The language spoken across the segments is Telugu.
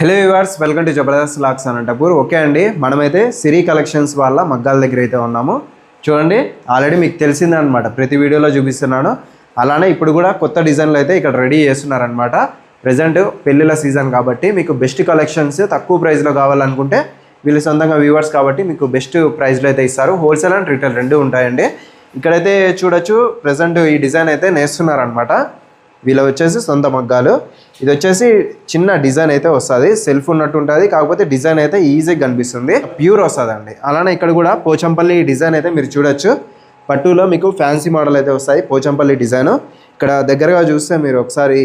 Hello viewers welcome to Jabardasth lakhs Anantapur okay అండి మనమైతే సిరి కలెక్షన్స్ వాళ్ళ మగ్గాల దగ్గర అయితే ఉన్నాము. చూడండి ఆల్రెడీ మీకు తెలిసిందనమాట ప్రతి వీడియోలో చూపిస్తున్నాను. అలానే ఇప్పుడు కూడా కొత్త డిజైన్లు అయితే ఇక్కడ రెడీ చేస్తున్నారనమాట ప్రజెంట్ పెళ్ళిళ్ళ సీజన్ కాబట్టి మీకు బెస్ట్ కలెక్షన్స్ తక్కువ ప్రైస్లో కావాలనుకుంటే వీళ్ళు సొంతంగా వ్యూవర్స్ కాబట్టి మీకు బెస్ట్ ప్రైస్లో అయితే ఇస్తారు. హోల్సేల్ అండ్ రిటైల్ రెండు ఉంటాయండి. ఇక్కడైతే చూడొచ్చు ప్రజెంట్ ఈ డిజైన్ అయితే నేస్తున్నారనమాట వీళ్ళు వచ్చేసి సొంత మగ్గాలు. ఇది వచ్చేసి చిన్న డిజైన్ అయితే వస్తుంది. సెల్ఫ్ ఉన్నట్టు ఉంటుంది. కాకపోతే డిజైన్ అయితే ఈజీగా కనిపిస్తుంది. ప్యూర్ వస్తుంది అండి అలానే ఇక్కడ కూడా పోచంపల్లి డిజైన్ అయితే మీరు చూడొచ్చు. పట్టులో మీకు ఫ్యాన్సీ మోడల్ అయితే వస్తాయి. పోచంపల్లి డిజైన్. ఇక్కడ దగ్గరగా చూస్తే మీరు ఒకసారి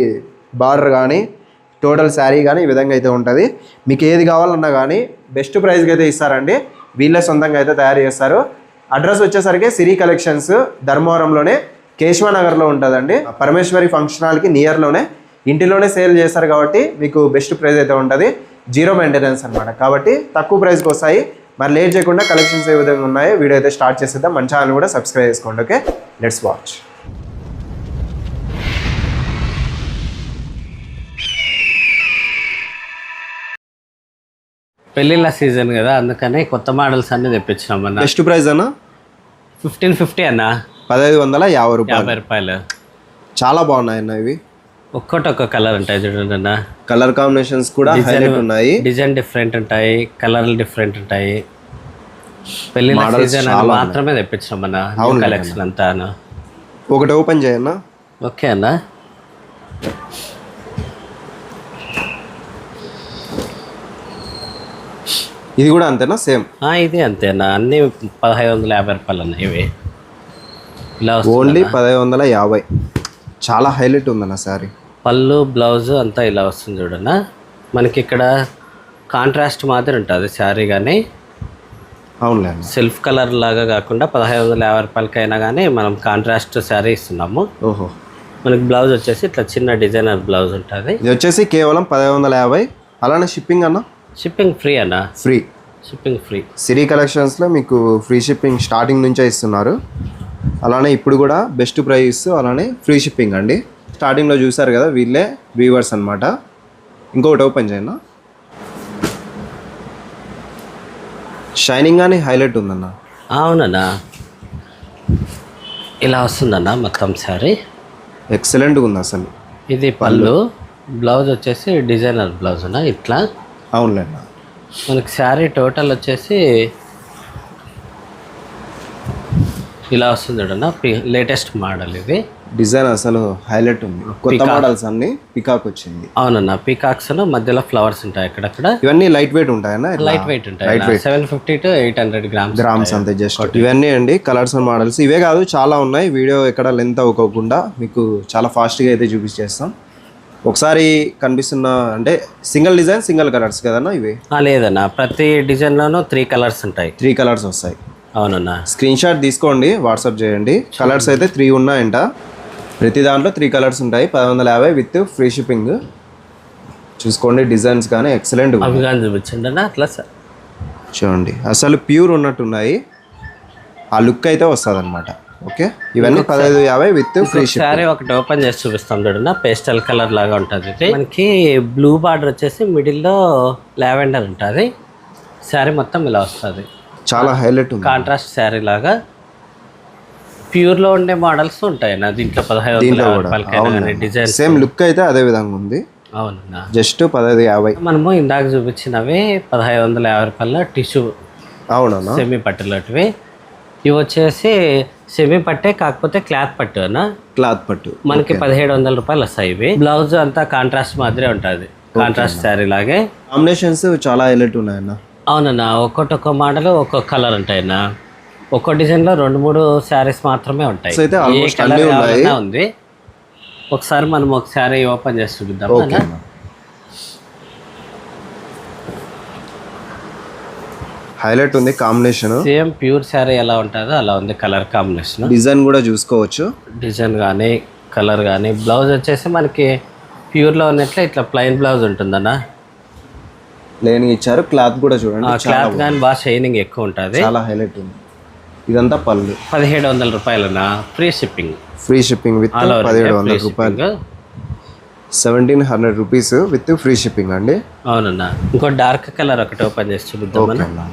బార్డర్ కానీ టోటల్ శారీ కానీ ఈ విధంగా అయితే ఉంటుంది. మీకు ఏది కావాలన్నా కానీ బెస్ట్ ప్రైస్కి అయితే ఇస్తారండి. వీళ్ళే సొంతంగా అయితే తయారు చేస్తారు. అడ్రస్ వచ్చేసరికి సిరి కలెక్షన్స్ ధర్మవరంలోనే కేశవనగర్లో ఉంటుందండి. పరమేశ్వరి ఫంక్షన్ హాల్కి నియర్లోనే ఇంటిలోనే సేల్ చేస్తారు కాబట్టి మీకు బెస్ట్ ప్రైస్ అయితే ఉంటుంది. జీరో మెయింటెనెన్స్ అనమాట కాబట్టి తక్కువ ప్రైస్కి వస్తాయి. మరి లేట్ చేయకుండా కలెక్షన్స్ ఏ విధంగా ఉన్నాయో వీడియో అయితే స్టార్ట్ చేసేద్దాం. మన ఛానల్ కూడా సబ్స్క్రైబ్ చేసుకోండి ఓకే లెట్స్ వాచ్ పెళ్ళిళ్ళ సీజన్ కదా అందుకని కొత్త మోడల్స్ అన్ని తెప్పించినాం అన్న. బెస్ట్ ప్రైస్ అన్న? ఫిఫ్టీన్ ఫిఫ్టీ అన్న. పదహైదు వందల యాభై రూపాయలు. యాభై రూపాయలు. చాలా బాగున్నాయి అన్న ఇవి. ఒక్కటి ఒక్క కలర్ ఉంటాయి చూడండి అన్న కలర్ కాంబినేషన్స్ కూడా హైలైట్ ఉన్నాయి. డిజైన్ డిఫరెంట్ ఉంటాయి కలర్లు డిఫరెంట్ ఉంటాయి. Models సీజన్ మాత్రమే తెప్పించినాం అన్న కలెక్షన్ అంతా అన్న. ఒకటి ఓపెన్ చేయన్నా? ఓకే అన్న. ఇది కూడా అంతేనా? సేమ్ ఆ, ఇది అంతే అన్న. పదహైదు వందల యాభై రూపాయలు అన్న ఇవి. ఓన్లీ పదహైదు వందల యాభై. చాలా హైలైట్ ఉందన్న శారీ పళ్ళు బ్లౌజ్ అంతా ఇలా వస్తుంది చూడన్న. మనకి ఇక్కడ కాంట్రాస్ట్ మాదిరి ఉంటుంది శారీ కానీ అవునులే సెల్ఫ్ కలర్ లాగా కాకుండా పదహైదు వందల యాభై రూపాయలకైనా కానీ మనం కాంట్రాస్ట్ శారీ ఇస్తున్నాము. ఓహో. మనకి బ్లౌజ్ వచ్చేసి ఇట్లా చిన్న డిజైనర్ బ్లౌజ్ ఉంటుంది. ఇది వచ్చేసి కేవలం పదహైదు వందల యాభై. అలానే షిప్పింగ్ అన్న? షిప్పింగ్ ఫ్రీ అన్న. ఫ్రీ. Shipping free. సిరీ కలెక్షన్స్లో మీకు ఫ్రీ షిప్పింగ్ స్టార్టింగ్ నుంచే ఇస్తున్నారు. అలానే ఇప్పుడు కూడా బెస్ట్ ప్రైస్ అలానే ఫ్రీ షిప్పింగ్ అండి. స్టార్టింగ్లో చూసారు కదా వీళ్ళే వీవర్స్ అనమాట ఇంకొకటి ఓపెన్ చేయనా షైనింగ్ కానీ హైలైట్ ఉందన్న. అవునన్నా. ఇలా వస్తుందన్న మొత్తం శారీ ఎక్సలెంట్గా ఉంది అసలు. ఇది పళ్ళు బ్లౌజ్ వచ్చేసి డిజైనర్ బ్లౌజ్ అన్న ఇట్లా. అవునులే అన్న మనకి శారీ టోటల్ వచ్చేసి ఇలా వస్తుంది చూడన్న లేటెస్ట్ మోడల్ ఇది. డిజైన్ అసలు హైలైట్ ఉంది. కొత్త మోడల్స్ అన్ని పికాక్ వచ్చింది. అవునన్న పీకాక్స్ మధ్యలో ఫ్లవర్స్ ఉంటాయి అక్కడక్కడ. ఇవన్నీ లైట్ వెయిట్ ఉంటాయన్నా లైట్ వెయిట్ ఉంటాయి. Seven fifty to eight hundred grams grams అంతే జస్ట్ ఇవన్నీ అండి కలర్స్ అండ్ మోడల్స్ ఇవే కాదు చాలా ఉన్నాయి. వీడియో ఎక్కడ లెంత్ అవ్వకోకుండా మీకు చాలా ఫాస్ట్గా అయితే చూపించేస్తాం. ఒకసారి కనిపిస్తున్న అంటే సింగిల్ డిజైన్ సింగిల్ కలర్స్ కదన్నా ఇవి? లేదన్న. ప్రతి డిజైన్లోనూ త్రీ కలర్స్ ఉంటాయి. త్రీ కలర్స్ వస్తాయి. అవునన్న. స్క్రీన్ షాట్ తీసుకోండి వాట్సాప్ చేయండి. కలర్స్ అయితే త్రీ ఉన్నాయంట. ప్రతి దాంట్లో త్రీ కలర్స్ ఉంటాయి. పది వందల యాభై విత్ ఫ్రీ షిప్పింగ్ చూసుకోండి డిజైన్స్ కానీ ఎక్సలెంట్ అవి కానీ చూపించండి అన్న అట్లా సార్. చూడండి. అసలు ప్యూర్ ఉన్నట్టున్నాయి. ఆ లుక్ అయితే వస్తుంది అనమాట ఓకే ఇవన్నీ పదహైదు యాభై విత్ ఫ్రీ షిప్ శారీ ఒకటి ఓపెన్ చేసి చూపిస్తాం చూడండి. పేస్టల్ కలర్ లాగా ఉంటుంది ఇది. మనకి బ్లూ బార్డర్ వచ్చేసి మిడిల్లో లావెండర్ ఉంటుంది. శారీ మొత్తం ఇలా వస్తుంది. చాలా హైలైట్ కాంట్రాస్ట్ శారీ లాగా. ప్యూర్లో ఉండే మోడల్స్ ఉంటాయి నా దీంట్లో పదహైదు డిజైన్ సేమ్ లుక్ అయితే అదే విధంగా ఉంది. అవునన్నా. జస్ట్ పదహైదు యాభై. మనము ఇందాక చూపించినవి పదహైదు వందల యాభై రూపాయల టిష్యూ అవునన్నా. సెమీ పట్టులటివి. ఇవి వచ్చేసి సెమీ పట్టే కాకపోతే క్లాత్ పట్టు అన్న. క్లాత్ పట్టు. మనకి పదిహేడు వందల రూపాయలు వస్తాయి ఇవి. బ్లౌజ్ అంతా కాంట్రాస్ట్ మాదిరే ఉంటుంది. కాంట్రాస్ట్ శారీ లాగే. కాంబినేషన్స్ చాలా హైలైట్ ఉన్నాయన్న. అవునన్నా. ఒక్కొక్క ఒక్కో మోడల్ ఒక్కొక్క కలర్ ఉంటాయన్న. ఒక్కో డిజైన్లో రెండు మూడు శారీస్ మాత్రమే ఉంటాయి. అయితే అన్నీ ఉన్నాయి. కావాలన్నా ఉంది. ఒకసారి మనం ఒక శారీ ఓపెన్ చేసి ఓకే అన్న. హైలైట్ ఉంది కాంబినేషన్. సేమ్ ప్యూర్ శారీ ఎలా ఉంటుందో అలా ఉంది కలర్ కాంబినేషన్. డిజైన్ కూడా చూసుకోవచ్చు. డిజైన్ కానీ కలర్ కానీ బ్లౌజ్ వచ్చేసి మనకి ప్యూర్లో ఉన్నట్లే ఇట్లా ప్లెయిన్ బ్లౌజ్ ఉంటుందన్న. లేని ఇచ్చారు క్లాత్ కూడా చూడండి క్లాత్ కానీ బాగా షైనింగ్ ఎక్కువ ఉంటుంది. చాలా హైలైట్ ఉంది. ఇదంతా పళ్ళు. పదిహేడు వందల రూపాయలన్న free shipping free shipping with పదిహేడు వందల రూపాయలు. Seventeen hundred rupees with free shipping అండి. అవునన్నా. ఇంకో డార్క్ కలర్ ఒకటి ఓపెన్ చేసి చూపిద్దాం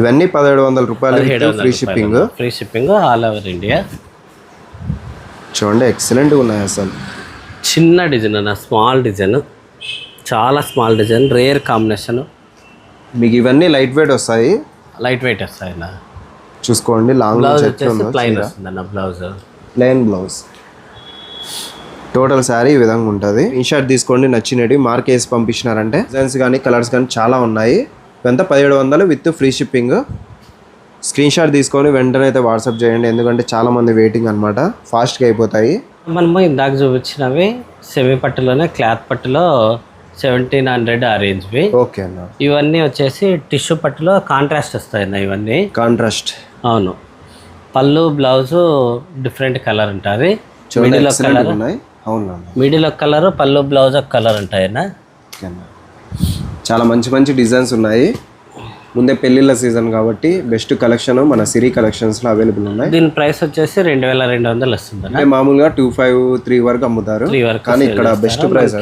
ఇవన్నీ పదిహేడు వందల రూపాయలు free shipping free shipping all over India చూడండి ఎక్సలెంట్గా ఉన్నాయి అసలు. చిన్న డిజైన్ అన్న స్మాల్ డిజైన్. చాలా స్మాల్ డిజైన్ రేర్ కాంబినేషన్ మీకు ఇవన్నీ లైట్ వెయిట్ వస్తాయి? లైట్ వెయిట్ వస్తాయి అన్న. చూసుకోండి లాంగ్ బ్లౌజ్ వచ్చేసి plain blouse plain blouse total saree ఈ విధంగా ఉంటుంది. ఇన్షర్ట్ తీసుకోండి నచ్చినవి మార్క్ వేసి పంపించినారంటే. డిజైన్స్ కానీ కలర్స్ కానీ చాలా ఉన్నాయి. ఇదంతా పదిహేడు వందలు with free shipping screenshot తీసుకొని వెంటనే అయితే వాట్సాప్ చేయండి ఎందుకంటే చాలా మంది వెయిటింగ్ అనమాట ఫాస్ట్గా అయిపోతాయి. మనము ఇందాక చూపించినవి సెమీ పట్టులోనే క్లాత్ పట్టులో సెవెంటీన్ హండ్రెడ్ ఆ రేంజ్వి ఓకే అన్న. ఇవన్నీ వచ్చేసి టిష్యూ పట్టులో కాంట్రాస్ట్ వస్తాయి అన్న ఇవన్నీ. కాంట్రాస్ట్ అవును. పళ్ళు బ్లౌజు డిఫరెంట్ కలర్ ఉంటుంది. మిడిల్ ఎక్సలెంట్ కలర్ మిడిల్ ఒక కలర్ పళ్ళు బ్లౌజ్ ఒక కలర్ ఉంటాయన్న చాలా మంచి మంచి డిజైన్స్ ఉన్నాయి. ముందే పెళ్ళిళ్ళ సీజన్ కాబట్టి బెస్ట్ కలెక్షన్ మన సిరీ కలెక్షన్స్లో అవైలబుల్ ఉన్నాయి. దీని ప్రైస్ వచ్చేసి రెండు వేల రెండు వందలు వస్తుంది మామూలుగా టూ ఫైవ్ త్రీ వరకు అమ్ముతారు. కానీ ఇక్కడ బెస్ట్ ప్రైస్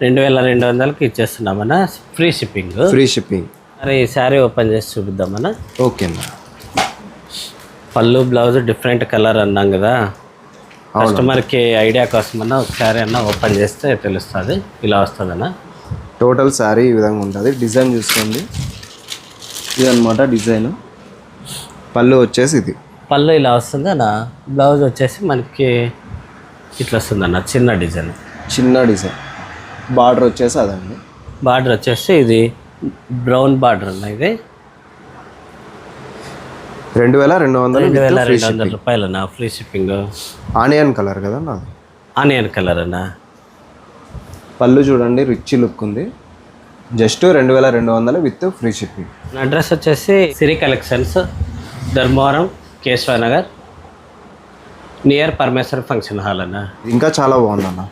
రెండు వేల రెండు వందలకి ఇచ్చేస్తున్నామన్నా ఫ్రీ షిప్పింగ్. ఫ్రీ షిప్పింగ్ మరి ఈ శారీ ఓపెన్ చేసి చూపిద్దామన్నా. ఓకే అన్న. పళ్ళు బ్లౌజ్ డిఫరెంట్ కలర్ అన్నాం కదా. కస్టమర్కి ఐడియా కోసం అన్న ఒకసారి అన్న ఓపెన్ చేస్తే తెలుస్తుంది ఇలా వస్తుందన్న. టోటల్ శారీ ఈ విధంగా ఉంటుంది. డిజైన్ చూసుకోండి. ఇది అనమాట డిజైన్ పళ్ళు వచ్చేసి ఇది. పళ్ళు ఇలా వస్తుంది అన్న బ్లౌజ్ వచ్చేసి మనకి ఇట్లా వస్తుంది అన్న చిన్న డిజైన్. చిన్న డిజైన్. బార్డర్ వచ్చేసి అదండి. బార్డర్ వచ్చేసి ఇది బ్రౌన్ బార్డర్ అన్న ఇది. రెండు వేల రెండు వందలు రెండు వేల రెండు వందల రూపాయలు అన్న ఫ్రీ షిప్పింగ్. ఆనియన్ కలర్ కదా నాది ఆనియన్ కలర్ అన్న? పళ్ళు చూడండి రిచ్ లుక్ ఉంది. జస్ట్ రెండు వేల రెండు వందలు విత్ ఫ్రీ షిప్పింగ్. నా అడ్రస్ వచ్చేసి Siri collections Dharmavaram Keshava Nagar near Parameshwar function hall అన్న. ఇంకా చాలా బాగుందన్న.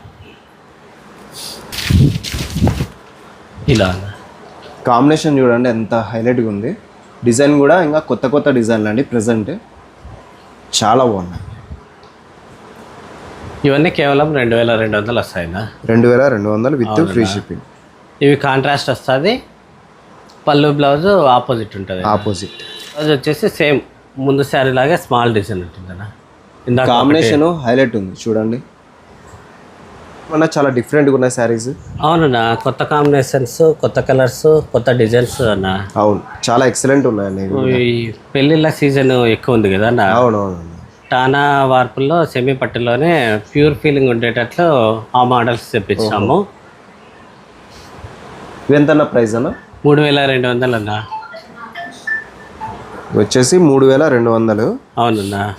ఇలా. కాంబినేషన్ చూడండి ఎంత హైలైట్గా ఉంది. డిజైన్ కూడా ఇంకా కొత్త కొత్త డిజైన్లు అండి ప్రజెంట్ చాలా బాగున్నాయి. ఇవన్నీ కేవలం రెండు వేల రెండు వందలు వస్తాయన్నా? రెండు వేల రెండు వందలు విత్ ఫ్రీ షిప్పింగ్ ఇవి కాంట్రాస్ట్ వస్తుంది. పళ్ళు బ్లౌజ్ ఆపోజిట్ ఉంటుంది. ఆపోజిట్ బ్లౌజ్ వచ్చేసి సేమ్ ముందు శారీ లాగే స్మాల్ డిజైన్ ఉంటుందన్న. ఇందాక కాంబినేషన్ హైలైట్ ఉంది చూడండి. మన చాలా డిఫరెంట్గా ఉన్నాయి శారీస్ అవునన్నా కొత్త కాంబినేషన్స్ కొత్త కలర్స్ కొత్త డిజైన్స్ అన్న. అవును చాలా ఎక్సలెంట్ ఉన్నాయండి. ఈ పెళ్ళిళ్ళ సీజన్ ఎక్కువ ఉంది కదా అన్న. అవునవును టానా వార్పుల్లో సెమీ పట్టులోనే ప్యూర్ ఫీలింగ్ ఉండేటట్లు ఆ మోడల్స్ తెప్పించాము. ఇవెంతన్న ప్రైస్ అన్న? మూడు వేల రెండు వందలు అన్న. వచ్చేసి మూడు వేల రెండు వందలు. అవునన్నా.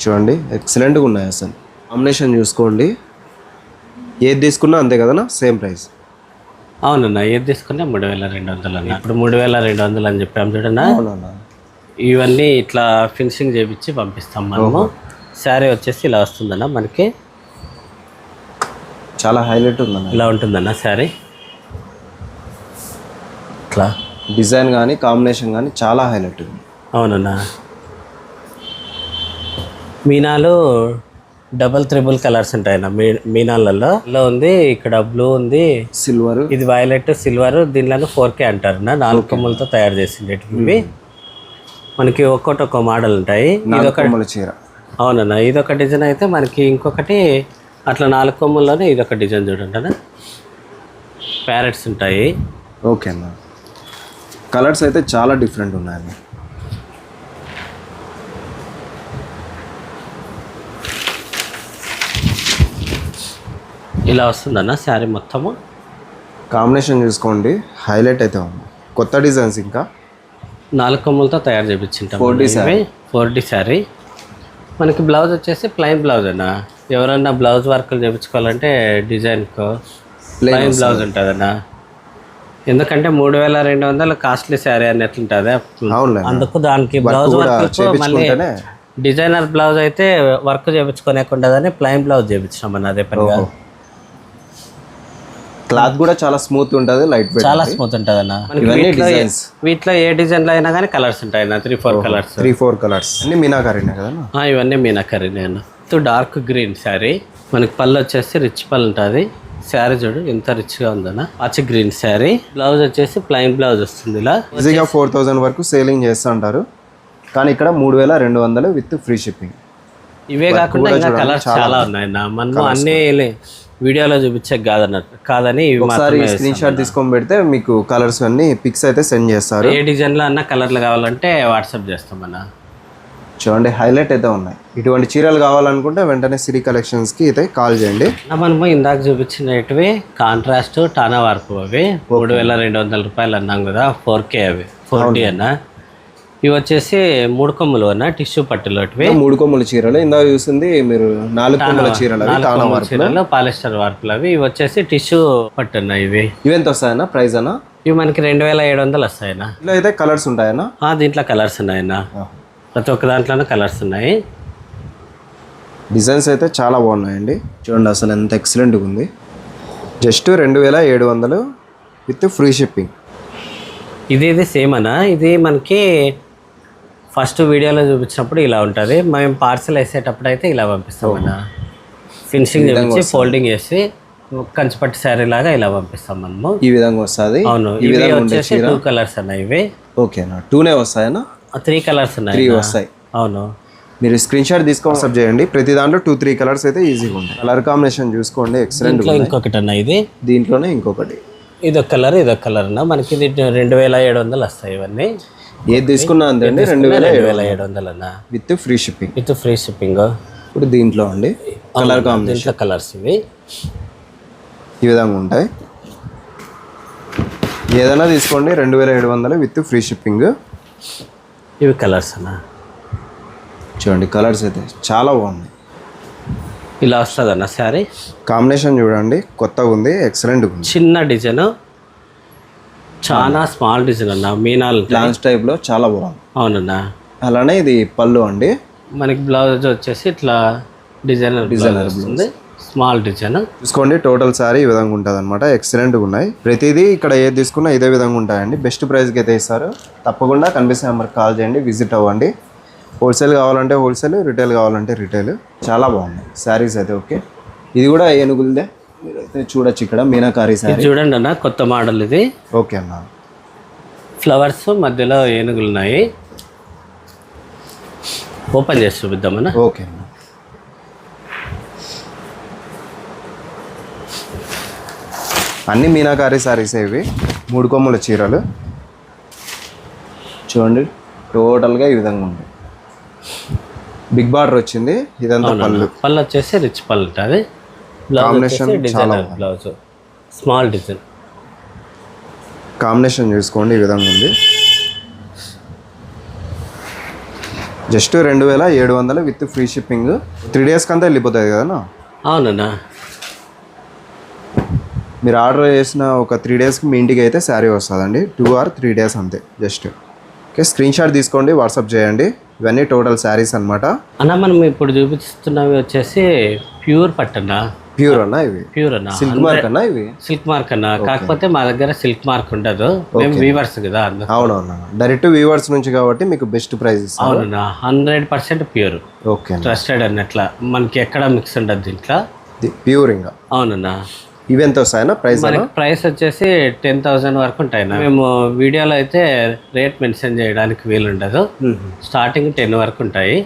చూడండి ఎక్సలెంట్గా ఉన్నాయి అసలు. కాంబినేషన్ చూసుకోండి. ఏది తీసుకున్నా అంతే కదనా సేమ్ ప్రైస్. అవునన్నా ఏది తీసుకున్నా మూడు వేల రెండు వందలు అన్న ఇప్పుడు మూడు వేల రెండు వందలు అని చెప్పాము చూడన్నా. అవునన్నా. ఇవన్నీ ఇట్లా ఫినిషింగ్ చేపించి పంపిస్తాం మనము. శారీ వచ్చేసి ఇలా వస్తుందన్న మనకి. చాలా హైలైట్ ఉందన్న. ఇలా ఉంటుందన్న శారీ. ఇట్లా డిజైన్ కానీ కాంబినేషన్ కానీ చాలా హైలైట్ ఉంది. అవునన్నా. మీనాలు డబల్ త్రిబుల్ కలర్స్ ఉంటాయన్న. మీ మీనాలలో లో ఉంది ఇక్కడ బ్లూ ఉంది. సిల్వర్. ఇది వైలెట్ సిల్వర్ దీనిలో ఫోర్ కే అంటారు నాలుగు కొమ్మలతో తయారు చేసిండేటివి మనకి ఒక్కొక్కటి ఒక్కో మోడల్ ఉంటాయి. కొమ్మల చీర. అవునన్న ఇది ఒక డిజైన్ అయితే మనకి ఇంకొకటి అట్లా నాలుగు కొమ్మల్లోనే ఇది ఒక డిజైన్ చూడండి ప్యారెట్స్ ఉంటాయి. ఓకే అన్న. కలర్స్ అయితే చాలా డిఫరెంట్ ఉన్నాయండి ఇలా వస్తుందన్న శారీ మొత్తము? కాంబినేషన్ చూసుకోండి. హైలైట్ అయితే ఉంది. కొత్త డిజైన్స్ ఇంకా. నాలుగు కొమ్మలతో తయారు చేయించుంటాం 4D saree. Four D saree. మనకి బ్లౌజ్ వచ్చేసి ప్లెయిన్ బ్లౌజ్ అన్న. ఎవరన్నా బ్లౌజ్ వర్క్లు చేయించుకోవాలంటే డిజైన్కు ప్లెయిన్ బ్లౌజ్ ఉంటుందన్న. ఎందుకంటే మూడు వేల రెండు వందలు కాస్ట్లీ శారీ అని ఎట్లుంటుంది అవునులే. అందుకు దానికి బ్లౌజ్ వర్క్ మళ్ళీ డిజైనర్ బ్లౌజ్ అయితే వర్క్ చేయించుకోనేకుండదని ప్లెయిన్ బ్లౌజ్ చేయించినాం అన్న అదే పనిగా. క్లాత్ కూడా చాలా స్మూత్ ఉంటుంది లైట్ వెయిట్ చాలా స్మూత్ ఉంటుంది అన్న ఇవన్నీ వీటిలో ఏ- designs. వీటిలో ఏ డిజైన్లో అయినా కానీ కలర్స్ ఉంటాయి అన్న three four colours. Three four colours. అన్ని మీనాకారీనే కదా ఆ, ఇవన్నీ మీనాకరీ నేను డార్క్ గ్రీన్ శారీ మనకి పళ్ళు వచ్చేసి రిచ్ పళ్ళు ఉంటుంది. శారీ చూడు ఎంత రిచ్గా ఉందన్న. పచ్చ గ్రీన్ శారీ బ్లౌజ్ వచ్చేసి ప్లెయిన్ బ్లౌజ్ వస్తుంది ఇలా. ఈజీగా ఫోర్ థౌజండ్ వరకు సేలింగ్ చేస్తుంటారు కానీ ఇక్కడ మూడు వేల రెండు వందలు విత్ ఫ్రీ షిప్పింగ్ ఇవే కాకుండా ఇంకా కలర్స్ చాలా ఉన్నాయి మనం అన్ని లే- వీడియోలో చూపించే కాదన్నట్టు కాదని ఒకసారి స్క్రీన్ షాట్ తీసుకొని పెడితే మీకు కలర్స్ అన్ని పిక్స్ అయితే సెండ్ చేస్తారు. ఏ డిజైన్లో అన్న కలర్లు కావాలంటే వాట్సాప్ చేస్తామన్న చూడండి హైలైట్ అయితే ఉన్నాయి. ఇటువంటి చీరలు కావాలనుకుంటే వెంటనే సిరి కలెక్షన్స్కి అయితే కాల్ చేయండి. అన్న మనము ఇందాక చూపించినవి కాంట్రాస్ట్ టానా వార్పు అవి. మూడు వేల రెండు వందల రూపాయలు అన్నాం కదా ఫోర్ కే అవి. ఫోర్ డి అన్న. ఇవి వచ్చేసి మూడు కొమ్ములు అన్న టిష్యూ పట్టులోటివి మూడు కొమ్ముల చీరలు. ఇందాక చూసింది మీరు నాలుగు కొమ్ముల చీరలు చీరలు పాలిస్టర్ వార్పులు అవి. ఇవి వచ్చేసి టిష్యూ పట్టు అన్న ఇవి? ఇవి ఎంత వస్తాయన్నా? ప్రైస్ అన్నా? ఇవి మనకి రెండు వేల ఏడు వందలు వస్తాయన్న. ఇందులో అయితే కలర్స్ ఉంటాయన్నా? ఆ, దీంట్లో కలర్స్ ఉన్నాయన్న. ప్రతి ఒక్క దాంట్లోనూ కలర్స్ ఉన్నాయి. డిజైన్స్ అయితే చాలా బాగున్నాయండి. చూడండి అసలు ఎంత ఎక్సలెంట్గా ఉంది. జస్ట్ రెండు వేల ఏడు వందలు విత్ ఫ్రీ షిప్పింగ్. ఇది ఇది సేమ్ అన్న. ఇది మనకి ఫస్ట్ వీడియోలో చూపించినప్పుడు ఇలా ఉంటుంది. మేము పార్సల్ వేసేటప్పుడు అయితే ఇలా పంపిస్తాం అన్న. ఫినిషింగ్ చేపించి ఫోల్డింగ్ చేసి కంచిపట్టు శారీ లాగా ఇలా పంపిస్తాం మనము. ఈ విధంగా వస్తుంది. అవును ఈ విధంగా వచ్చేసి టూ కలర్స్ అన్న ఇవి. ఓకేనా టూనే వస్తాయన్నా? త్రీ కలర్స్ ఉన్నాయి త్రీ అన్న. వస్తాయి. అవును. మీరు స్క్రీన్ షాట్ తీసుకొని వాట్సాప్ చేయండి. ప్రతి దాంట్లో టూ త్రీ కలర్స్ అయితే ఈజీగా ఉంటాయి. కలర్ కాంబినేషన్ చూసుకోండి. ఎక్సలెంట్ ఇంకొకటి అన్న ఇది. దీంట్లోనే ఇంకొకటి. ఇదొక కలర్ ఇదొక కలర్ అన్న. మనకి ఇది రెండు వేల ఏడు వందలు వస్తాయి ఇవన్నీ. ఏది తీసుకున్నా అంతే అండి రెండు వేల రెండు వేల ఏడు వందలు అన్న with free shipping. With free shipping. ఇప్పుడు దీంట్లో అండి కలర్ కాంబినేషన్. కలర్స్ ఇవి. ఈ విధంగా ఉంటాయి. ఏదైనా తీసుకోండి రెండు వేల ఏడు వందలు విత్ ఫ్రీ షిప్పింగ్. ఇవి కలర్స్ అన్న? చూడండి కలర్స్ అయితే చాలా బాగున్నాయి. ఇలా వస్తుంది అన్న శారీ? కాంబినేషన్ చూడండి కొత్తగా ఉంది ఎక్సలెంట్గా ఉంది చిన్న డిజైన్. చాలా స్మాల్ డిజైన్ అన్న మీనాలు ఉంటాయి. లాంచ్ టైప్లో చాలా బాగుంది. అవునన్న. అలానే ఇది పళ్ళు అండి. మనకి బ్లౌజ్ వచ్చేసి ఇట్లా డిజైనర్ డిజైనర్ వస్తుంది. స్మాల్ డిజైన్ చూసుకోండి టోటల్ సారీ ఈ విధంగా ఉంటుంది అనమాట ఎక్సలెంట్గా ఉన్నాయి. ప్రతిదీ ఇక్కడ ఏది తీసుకున్నా ఇదే విధంగా ఉంటాయండి. బెస్ట్ ప్రైస్కి అయితే ఇస్తారు. తప్పకుండా కనిపిస్తే నెంబర్కి కాల్ చేయండి విజిట్ అవ్వండి. హోల్సేల్ కావాలంటే హోల్సేల్ రిటైల్ కావాలంటే రిటైల్ చాలా బాగున్నాయి. శారీస్ అయితే ఓకే ఇది కూడా ఏనుగులదే మీరైతే చూడొచ్చు ఇక్కడ మీనాకారి శారీ చూడండి అన్న కొత్త మోడల్ ఇది. ఓకే అన్న. ఫ్లవర్స్ మధ్యలో ఏనుగులు ఉన్నాయి. ఓపెన్ చేసి చూపిద్దామన్నా. ఓకే అన్న. అన్ని మీనాకారి శారీస్ ఇవి. మూడు కొమ్ముల చీరలు. చూడండి టోటల్గా ఈ విధంగా ఉంది. బిగ్ బార్డర్ వచ్చింది. ఇదంతా పళ్ళు. పళ్ళు వచ్చేసి రిచ్ పళ్ళు ఉంటుంది చాలా designer blouse small design combination చూసుకోండి ఈ విధంగా ఉంది. జస్ట్ రెండు వేల ఏడు వందలు విత్ ఫ్రీ షిప్పింగ్ త్రీ డేస్కి అంతా వెళ్ళిపోతుంది కదా అవునన్నా. మీరు ఆర్డర్ చేసిన ఒక త్రీ డేస్కి మీ ఇంటికి అయితే శారీ వస్తుందండి. టూ ఆర్ త్రీ డేస్ అంతే జస్ట్ ఓకే స్క్రీన్ షాట్ తీసుకోండి వాట్సాప్ చేయండి. ఇవన్నీ టోటల్ శారీస్ అన్నమాట. అన్న మనం ఇప్పుడు చూపిస్తున్నవి వచ్చేసి ప్యూర్ పట్టన్నా ప్యూర్ అన్న ఇవి? ప్యూర్ అన్న. సిల్క్ మార్క్ అన్న ఇవి? సిల్క్ మార్క్ అన్న. కాకపోతే మా దగ్గర సిల్క్ మార్క్ ఉండదు. మేము వీవర్స్ కదా అవునవునా. డైరెక్ట్ వీవర్స్ నుంచి కాబట్టి మీకు బెస్ట్ ప్రైస్ ఇస్తాం అవునన్నా. Hundred percent pure okay trusted అన్నట్ల. మనకి ఎక్కడ మిక్స్ ఉండదు దీంట్లో. ప్యూర్ ఇంకా? అవునన్నా. ఇవి ఎంత వస్తాయన్నా? ప్రైస్ ప్రైస్ వచ్చేసి టెన్ థౌసండ్ వరకు ఉంటాయి మేము వీడియోలో అయితే రేట్ మెన్షన్ చేయడానికి వీలుండదు. స్టార్టింగ్ టెన్ వరకు ఉంటాయి.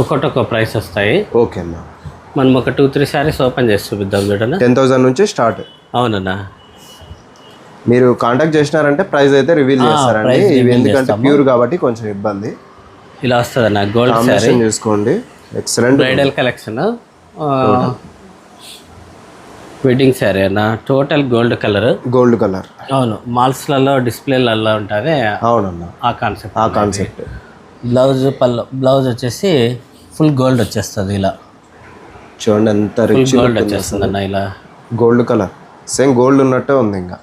ఒక్కొక్కటి ఒక్కో ప్రైస్ వస్తాయి. ఓకే అన్న. మనం ఒక టూ త్రీ సారీస్ ఓపెన్ చేసి చూపిద్దాం చూడనా? టెన్ థౌసండ్ నుంచి స్టార్ట్. అవునన్నా. మీరు కాంటాక్ట్ చేసినారంటే ప్రైస్ అయితే రివీల్ చేస్తారండి. ఇవి ఎందుకంటే. ప్యూర్ కాబట్టి కొంచెం ఇబ్బంది. ఇలా వస్తుంది అన్న గోల్డ్ శారీ చూసుకోండి. Excellent bridal collection wedding saree అన్న. Total gold colour gold colour అవును మాల్స్లలో డిస్ప్లేలలో ఉంటుంది అవునన్న. ఆ కాన్సెప్ట్ ఆ కాన్సెప్ట్ బ్లౌజ్ పళ్ళు బ్లౌజ్ వచ్చేసి ఫుల్ గోల్డ్ వచ్చేస్తుంది ఇలా. చూడండి ఎంత రిచ్ గోల్డ్ వచ్చేస్తుంది అన్న ఇలా. గోల్డ్ కలర్ సేమ్ గోల్డ్ ఉన్నట్టే ఉంది ఇంకా.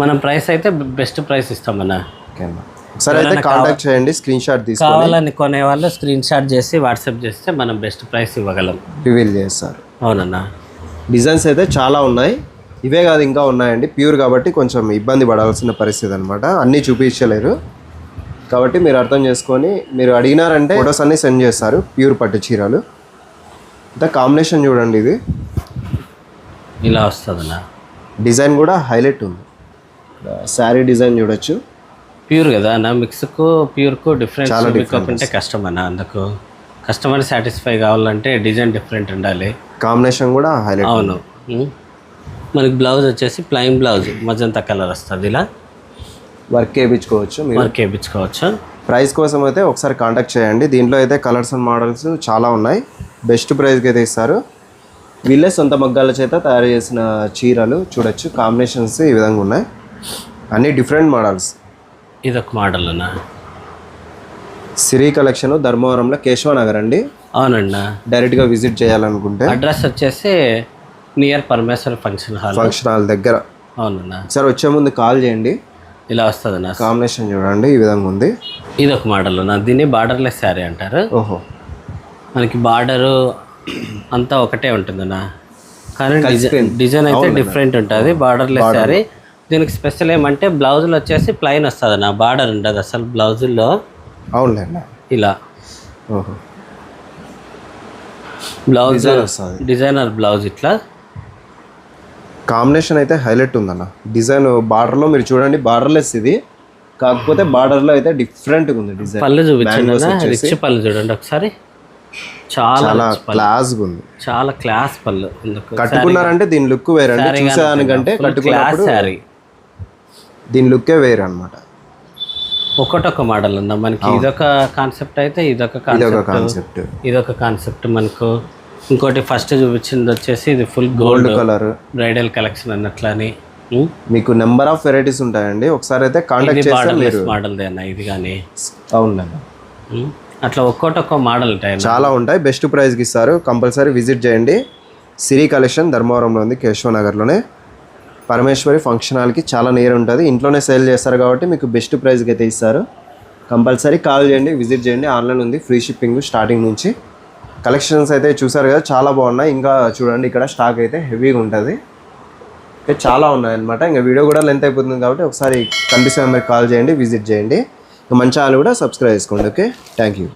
మనం ప్రైస్ అయితే బెస్ట్ ప్రైస్ ఇస్తామన్న. ఓకే అన్న. ఒకసారి అయితే కాంటాక్ట్ చేయండి స్క్రీన్ షాట్ తీసుకొని. కావాలని కొనే వాళ్ళు స్క్రీన్ షాట్ చేసి వాట్సాప్ చేస్తే మనం బెస్ట్ ప్రైస్ ఇవ్వగలం. రివీల్ చేస్తారు. అవునన్నా. డిజైన్స్ అయితే చాలా ఉన్నాయి. ఇవే కాదు ఇంకా ఉన్నాయండి. ప్యూర్ కాబట్టి కొంచెం ఇబ్బంది పడాల్సిన పరిస్థితి అనమాట అన్నీ చూపించలేరు. కాబట్టి మీరు అర్థం చేసుకొని మీరు అడిగినారంటే ఫొటోస్ అన్నీ సెండ్ చేస్తారు ప్యూర్ పట్టు చీరలు. ఇంత కాంబినేషన్ చూడండి ఇది. ఇలా వస్తుందన్నా డిజైన్ కూడా హైలైట్ ఉంది. శారీ డిజైన్ చూడొచ్చు. ప్యూర్ కదా అన్న? మిక్స్కు ప్యూర్కు డిఫరెన్స్ చూపించకుంటే కష్టం అన్న అందుకు. కస్టమర్ సాటిస్ఫై కావాలంటే డిజైన్ డిఫరెంట్ ఉండాలి. కాంబినేషన్ కూడా హైలైట్ అవును. మనకి బ్లౌజ్ వచ్చేసి ప్లెయిన్ బ్లౌజ్ మజంతా కలర్ వస్తుంది ఇలా. వర్క్ వేయించుకోవచ్చు వర్క్ వేయించుకోవచ్చు ప్రైస్ కోసం అయితే ఒకసారి కాంటాక్ట్ చేయండి. దీంట్లో అయితే కలర్స్ అండ్ మోడల్స్ చాలా ఉన్నాయి. బెస్ట్ ప్రైస్కి అయితే ఇస్తారు. వీళ్ళే సొంత మగ్గాల చేత తయారు చేసిన చీరలు చూడొచ్చు. కాంబినేషన్స్ ఈ విధంగా ఉన్నాయి. అన్ని డిఫరెంట్ మోడల్స్ ఇదొక మోడల్ అన్న? సిరి కలెక్షన్ ధర్మవరంలో కేశవనగర్ అండి. అవునన్నా. డైరెక్ట్గా విజిట్ చేయాలనుకుంటే. అడ్రస్ వచ్చేసి near Parameshwara function hall function hall దగ్గర. అవునన్నా. ఒకసారి వచ్చే ముందు కాల్ చేయండి. ఇలా వస్తుందన్న. కాంబినేషన్ చూడండి. ఈ విధంగా ఉంది. ఇది ఒక మోడల్. అన్న దీన్ని బార్డర్లెస్ శారీ అంటారు. ఓహో. మనకి బార్డరు అంతా ఒకటే ఉంటుందన్న. కానీ డిజైన్ డిజైన్. అయితే డిఫరెంట్ ఉంటుంది. బార్డర్లెస్ శారీ. దీనికి స్పెషల్ ఏమంటే బ్లౌజులు వచ్చేసి ప్లెయిన్ వస్తుంది అన్న బార్డర్ ఉండదు అసలు బ్లౌజుల్లో. అవునులేండి. ఇలా. ఓహో. బ్లౌజ్ డిజైనర్ బ్లౌజ్ ఇట్లా. కాంబినేషన్ అయితే హైలైట్ ఉందన్న. డిజైన్ బార్డర్లో మీరు చూడండి బార్డర్లెస్ ఇది. కాకపోతే బార్డర్లో అయితే డిఫరెంట్గా ఉంది డిజైన్. పళ్ళు చూపించండి రిచ్ పళ్ళు చూడండి ఒకసారి. చాలా క్లాస్గా ఉంది. చాలా క్లాస్ పళ్ళు. కట్టుకున్నారంటే దీని లుక్ వేరండి. చూసేదానికంటే క్లాస్ కట్టుకున్నప్పుడు దీని లుక్కే వేరు అనమాట ఒకటొక మోడల్ ఉందా? మనకి ఇదొక కాన్సెప్ట్ అయితే ఇదొక కాన్సెప్ట్ ఇదొక కాన్సెప్ట్ మనకు. ఇంకోటి ఫస్ట్ చూపించింది వచ్చేసి ఇది full gold colour bridal collection అన్నట్లని? మీకు నెంబర్ ఆఫ్ వెరైటీస్ ఉంటాయండి. ఒకసారి అయితే కాంటాక్ట్ చేస్తే మీరు మోడల్ ఇది కానీ? అవునండి? అట్లా ఒక్కోటొక్క మోడల్ ఉంటాయి. చాలా ఉంటాయి. బెస్ట్ ప్రైస్కి ఇస్తారు. కంపల్సరీ విజిట్ చేయండి. సిరి కలెక్షన్ ధర్మవరంలో ఉంది కేశవనగర్లోనే. పరమేశ్వరి ఫంక్షన్ హాల్కి చాలా నియర్ ఉంటుంది. ఇంట్లోనే సేల్ చేస్తారు కాబట్టి మీకు బెస్ట్ ప్రైస్కి అయితే ఇస్తారు. కంపల్సరీ కాల్ చేయండి విజిట్ చేయండి. ఆన్లైన్ ఉంది ఫ్రీ షిప్పింగ్ స్టార్టింగ్ నుంచి. కలెక్షన్స్ అయితే చూసారు కదా చాలా బాగున్నాయి. ఇంకా చూడండి ఇక్కడ స్టాక్ అయితే హెవీగా ఉంటుంది. ఇంకా చాలా ఉన్నాయి అనమాట ఇంకా వీడియో కూడా లెంత్ అయిపోతుంది కాబట్టి ఒకసారి కనిపిస్తే నెంబర్కి కాల్ చేయండి విజిట్ చేయండి. ఇంకా మంచి వాళ్ళు కూడా సబ్స్క్రైబ్ చేసుకోండి ఓకే థ్యాంక్ యూ